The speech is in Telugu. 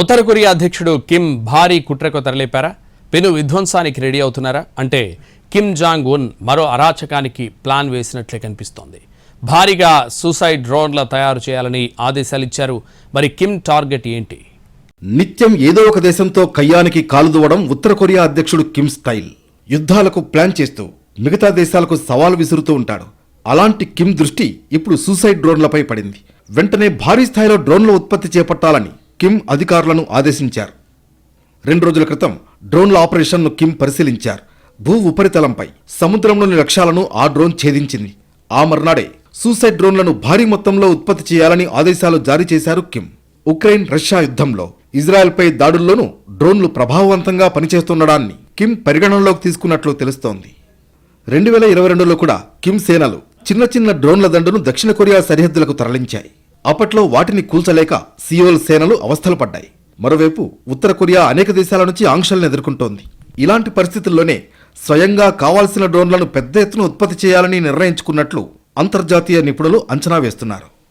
ఉత్తర కొరియా అధ్యక్షుడు కిమ్ భారీ కుట్రకు తరలిపారా? పెను విధ్వంసానికి రెడీ అవుతున్నారా? అంటే కిమ్ జాంగ్ ఉన్ మరో అరాచకానికి ప్లాన్ వేసినట్లే కనిపిస్తోంది. భారీగా సూసైడ్ డ్రోన్ల తయారు చేయాలని ఆదేశాలిచ్చారు. మరి కిమ్ టార్గెట్ ఏంటి? నిత్యం ఏదో ఒక దేశంతో కయ్యానికి కాలుదువడం ఉత్తర కొరియా అధ్యక్షుడు కిమ్ స్టైల్. యుద్ధాలకు ప్లాన్ చేస్తూ మిగతా దేశాలకు సవాల్ విసురుతూ ఉంటాడు. అలాంటి కిమ్ దృష్టి ఇప్పుడు సూసైడ్ డ్రోన్లపై పడింది. వెంటనే భారీ స్థాయిలో డ్రోన్ల ఉత్పత్తి చేపట్టాలని కిమ్ అధికారులను ఆదేశించారు. రెండు రోజుల క్రితం డ్రోన్ల ఆపరేషన్ను కిమ్ పరిశీలించారు. భూ ఉపరితలంపై సముద్రంలోని లక్ష్యాలను ఆ డ్రోన్ ఛేదించింది. ఆ మర్నాడే సూసైడ్ డ్రోన్లను భారీ మొత్తంలో ఉత్పత్తి చేయాలని ఆదేశాలు జారీ చేశారు కిమ్. ఉక్రెయిన్ రష్యా యుద్ధంలో ఇజ్రాయెల్పై దాడుల్లోనూ డ్రోన్లు ప్రభావవంతంగా పనిచేస్తుండడాన్ని కిమ్ పరిగణనలోకి తీసుకున్నట్లు తెలుస్తోంది. రెండు వేల ఇరవై రెండులో కూడా కిమ్ సేనలు చిన్న చిన్న డ్రోన్ల దండును దక్షిణ కొరియా సరిహద్దులకు తరలించాయి. అప్పట్లో వాటిని కూల్చలేక సియోల్ సేనలు అవస్థలు పడ్డాయి. మరోవైపు ఉత్తర కొరియా అనేక దేశాల నుంచి ఆంక్షలను ఎదుర్కొంటోంది. ఇలాంటి పరిస్థితుల్లోనే స్వయంగా కావాల్సిన డ్రోన్లను పెద్ద ఎత్తున ఉత్పత్తి చేయాలని నిర్ణయించుకున్నట్లు అంతర్జాతీయ నిపుణులు అంచనా వేస్తున్నారు.